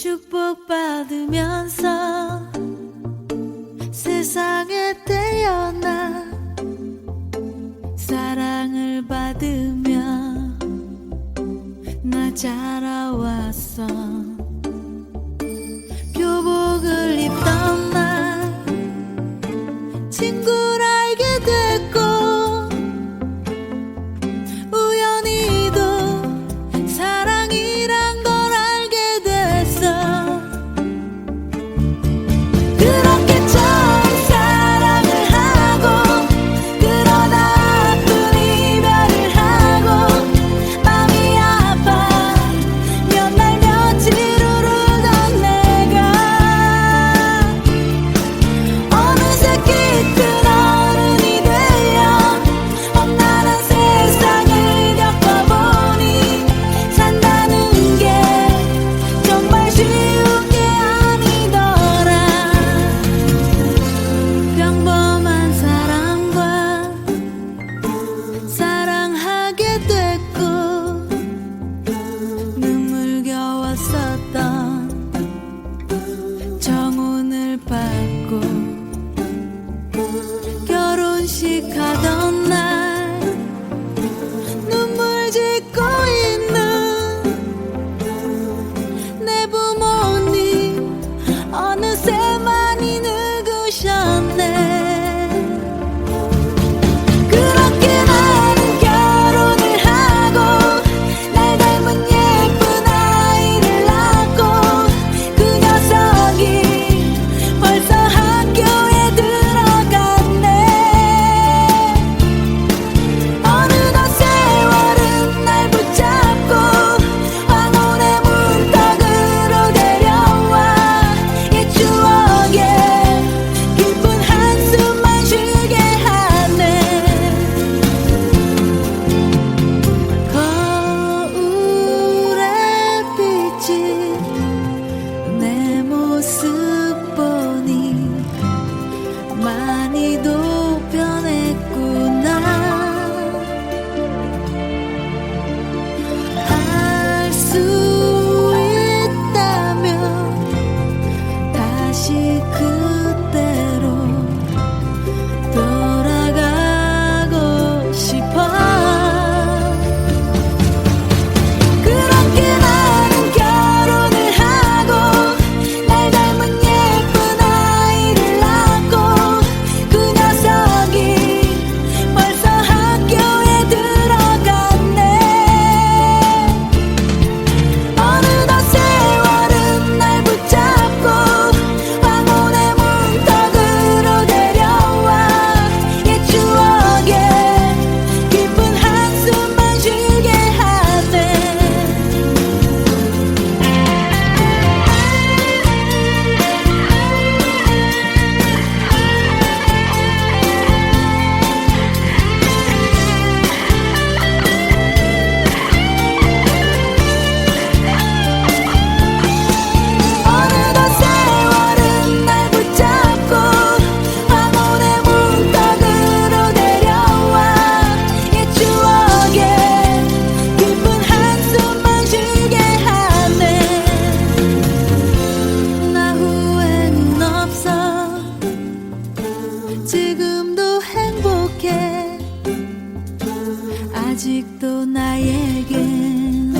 축복받으면서 세상에 태어나 사랑을 받으며 나 자라왔어 많이 늙으셨네. you could 지금도 행복해. 아직도 나에겐